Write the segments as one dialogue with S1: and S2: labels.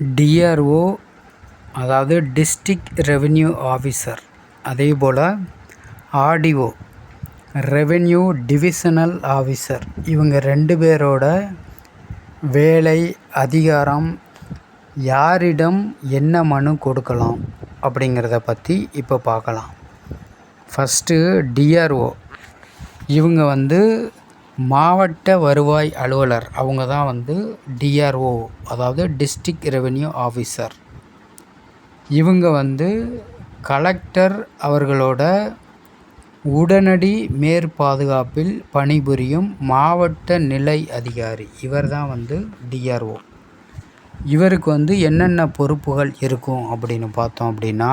S1: DRO அதாவது district revenue officer அதே போல் ஆர்டிஓ ரெவென்யூ டிவிஷனல் ஆஃபீஸர் இவங்க ரெண்டு பேரோட வேலை அதிகாரம் யாரிடம் என்ன மனு கொடுக்கலாம் அப்படிங்கிறத பற்றி இப்போ பார்க்கலாம். ஃபஸ்ட்டு டிஆர்ஓ இவங்க வந்து மாவட்ட வருவாய் அலுவலர் அவங்க தான் வந்து டிஆர்ஓ அதாவது டிஸ்ட்ரிக்ட் ரெவென்யூ ஆஃபீஸர் இவங்க வந்து கலெக்டர் அவர்களோட உடனடி மேற்பாதுகாப்பில் பணிபுரியும் மாவட்ட நிலை அதிகாரி. இவர் தான் வந்து டிஆர்ஓ இவருக்கு வந்து என்னென்ன பொறுப்புகள் இருக்கும் அப்படின்னு பார்த்தோம் அப்படின்னா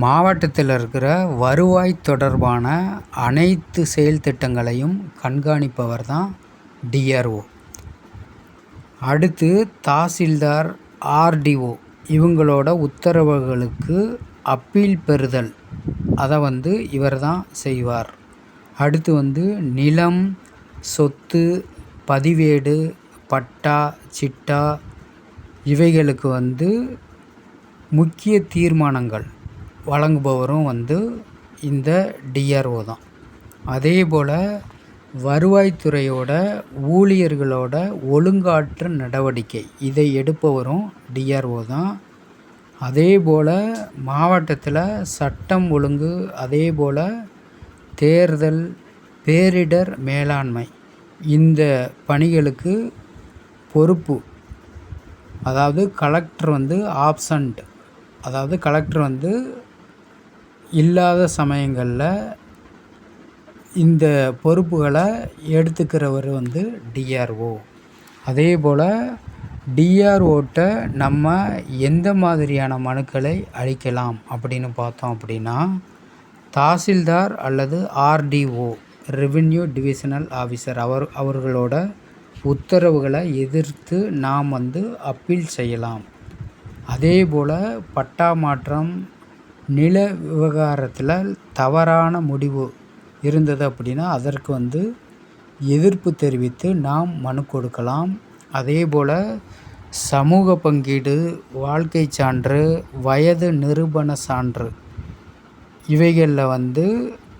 S1: மாவட்டத்தில் இருக்கிற வருவாய் தொடர்பான அனைத்து செயல் திட்டங்களையும் கண்காணிப்பவர் தான் டிஆர்ஓ அடுத்து தாசில்தார் ஆர்டிஓ இவங்களோட உத்தரவுகளுக்கு அப்பீல் பெறுதல். அதை வந்து இவர் தான் செய்வார். அடுத்து வந்து நிலம் சொத்து பதிவேடு பட்டா சிட்டா இவைகளுக்கு வந்து முக்கிய தீர்மானங்கள். வழங்குபவரும் வந்து இந்த டிஆர்ஓ தான். அதே போல் வருவாய்த்துறையோட ஊழியர்களோட ஒழுங்காற்று நடவடிக்கை இதை எடுப்பவரும் டிஆர்ஓ தான். அதே போல் மாவட்டத்தில் சட்டம் ஒழுங்கு அதே போல் தேர்தல் பேரிடர் மேலாண்மை இந்த பணிகளுக்கு பொறுப்பு. அதாவது கலெக்டர் வந்து ஆப்சண்ட் அதாவது கலெக்டர் வந்து இல்லாத சமயங்களில் இந்த பொறுப்புகளை எடுத்துக்கிறவர் வந்து டிஆர்ஓ அதே போல் டிஆர்ஓட்ட நம்ம எந்த மாதிரியான மனுக்களை அளிக்கலாம் அப்படின்னு பார்த்தோம் அப்படின்னா தாசில்தார் அல்லது ஆர்டிஓ ரெவின்யூ டிவிஷனல் ஆஃபீஸர் அவர் அவர்களோட உத்தரவுகளை எதிர்த்து நாம் வந்து அப்பீல் செய்யலாம். அதே போல் பட்டா மாற்றம் நில விவகாரத்தில் தவறான முடிவு இருந்தது அப்படின்னா அதற்கு வந்து எதிர்ப்பு தெரிவித்து நாம் மனு கொடுக்கலாம். அதே போல் சமூக பங்கீடு வாழ்க்கை சான்று வயது நிரூபண சான்று இவைகளில் வந்து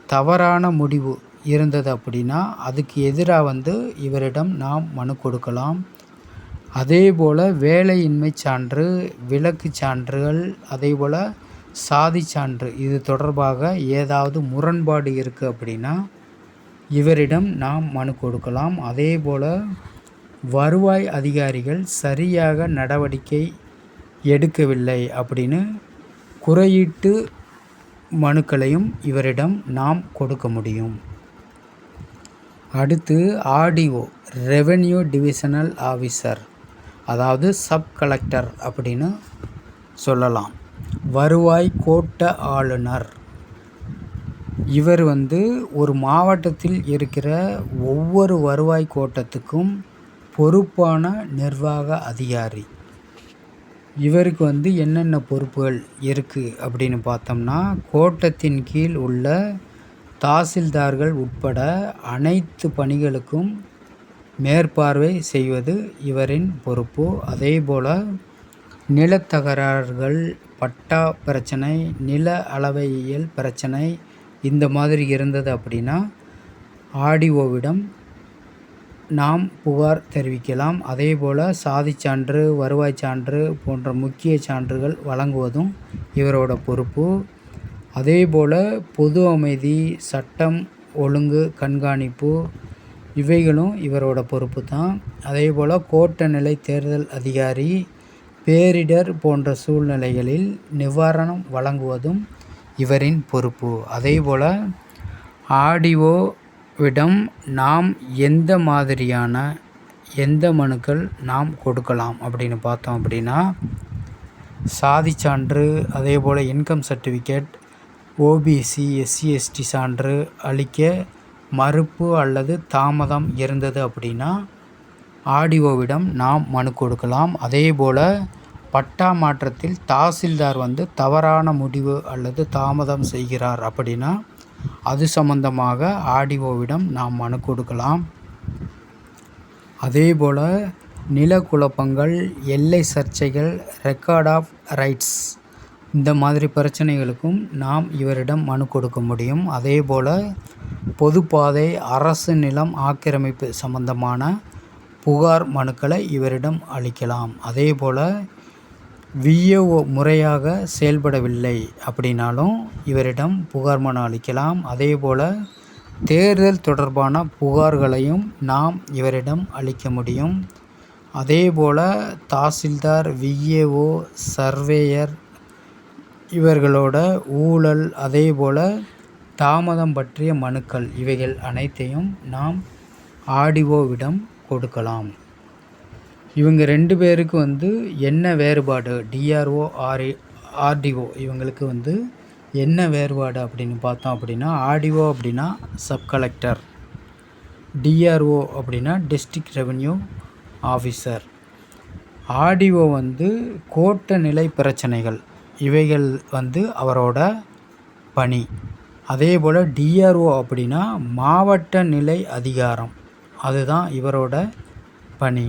S1: தவறான முடிவு இருந்தது அப்படின்னா அதுக்கு எதிராக வந்து இவரிடம் நாம் மனு கொடுக்கலாம். அதே போல் வேலையின்மை சான்று விலக்கு சான்றுகள் அதே போல் சாதி சான்று. இது தொடர்பாக ஏதாவது முரண்பாடு இருக்குது அப்படின்னா இவரிடம் நாம் மனு கொடுக்கலாம். அதே போல் வருவாய் அதிகாரிகள் சரியாக நடவடிக்கை எடுக்கவில்லை அப்படின்னு குறையீட்டு மனுக்களையும் இவரிடம் நாம் கொடுக்க முடியும். அடுத்து ஆடிஓ ரெவென்யூ டிவிஷனல் ஆஃபீஸர் அதாவது சப் கலெக்டர் அப்படின்னு சொல்லலாம். வருவாய் கோட்ட ஆளுநர். இவர் வந்து ஒரு மாவட்டத்தில் இருக்கிற ஒவ்வொரு வருவாய் கோட்டத்துக்கும் பொறுப்பான நிர்வாக அதிகாரி. இவருக்கு வந்து என்னென்ன பொறுப்புகள் இருக்குது அப்படின்னு பார்த்தோம்னா கோட்டத்தின் கீழ் உள்ள தாசில்தார்கள் உட்பட அனைத்து பணிகளுக்கும் மேற்பார்வை செய்வது இவரின் பொறுப்பு. அதே போல் நிலத்தகராறுகள் பட்டா பிரச்சனை நில அளவையியல் பிரச்சனை இந்த மாதிரி இருந்தது அப்படின்னா ஆடிஓவிடம் நாம் புகார் தெரிவிக்கலாம். அதே போல் சாதி சான்று வருவாய் சான்று போன்ற முக்கிய சான்றுகள் வழங்குவதும் இவரோட பொறுப்பு. அதே போல் பொது அமைதி சட்டம் ஒழுங்கு கண்காணிப்பு இவைகளும் இவரோட பொறுப்பு தான். அதே போல் கோட்ட நிலை தேர்தல் அதிகாரி பேரிடர் போன்ற சூழ்நிலைகளில் நிவாரணம் வழங்குவதும் இவரின் பொறுப்பு. அதேபோல் ஆடிஓவிடம் நாம் எந்த மாதிரியான எந்த மனுக்கள் நாம் கொடுக்கலாம் அப்படின்னு பார்த்தோம் அப்படின்னா சாதி சான்று அதே போல் income certificate OBC SC ST சான்று அளிக்க மறுப்பு அல்லது தாமதம் இருந்தது அப்படின்னா ஆடிஓவிடம் நாம் மனு கொடுக்கலாம். அதேபோல் பட்டா மாற்றத்தில் தாசில்தார் வந்து தவறான முடிவு அல்லது தாமதம் செய்கிறார் அப்படின்னா அது சம்பந்தமாக ஆடிஓவிடம் நாம் மனு கொடுக்கலாம். அதேபோல் நில குழப்பங்கள் எல்லை சர்ச்சைகள் ரெக்கார்ட் ஆஃப் ரைட்ஸ் இந்த மாதிரி பிரச்சனைகளுக்கும் நாம் இவரிடம் மனு கொடுக்க முடியும். அதே போல் பொதுப்பாதை அரசு நிலம் ஆக்கிரமிப்பு சம்பந்தமான புகார் மனுக்களை இவரிடம் அளிக்கலாம். அதே போல் விஏஓ முறையாக செயல்படவில்லை அப்படின்னாலும் இவரிடம் புகார் மனு அளிக்கலாம். அதே போல் தேர்தல் தொடர்பான புகார்களையும் நாம் இவரிடம் அளிக்க முடியும். அதே போல் தாசில்தார் விஏஓ சர்வேயர் இவர்களோட ஊழல் அதே போல் தாமதம் பற்றிய மனுக்கள் இவைகள் அனைத்தையும் நாம் ஆடிஓவிடம் கொடுக்கலாம். இவங்க ரெண்டு பேருக்கு வந்து என்ன வேறுபாடு? டிஆர்ஓ ஆர்இ ஆர்டிஓ இவங்களுக்கு வந்து என்ன வேறுபாடு அப்படின்னு பார்த்தோம் அப்படின்னா ஆர்டிஓ அப்படின்னா சப் கலெக்டர் டிஆர்ஓ அப்படின்னா டிஸ்ட்ரிக்ட் ரெவென்யூ ஆஃபீஸர் ஆர்டிஓ வந்து கோட்ட நிலை பிரச்சனைகள் இவைகள் வந்து அவரோட பணி. அதே போல் டிஆர்ஓ அப்படின்னா மாவட்ட நிலை அதிகாரம் அதுதான் இவரோட பணி.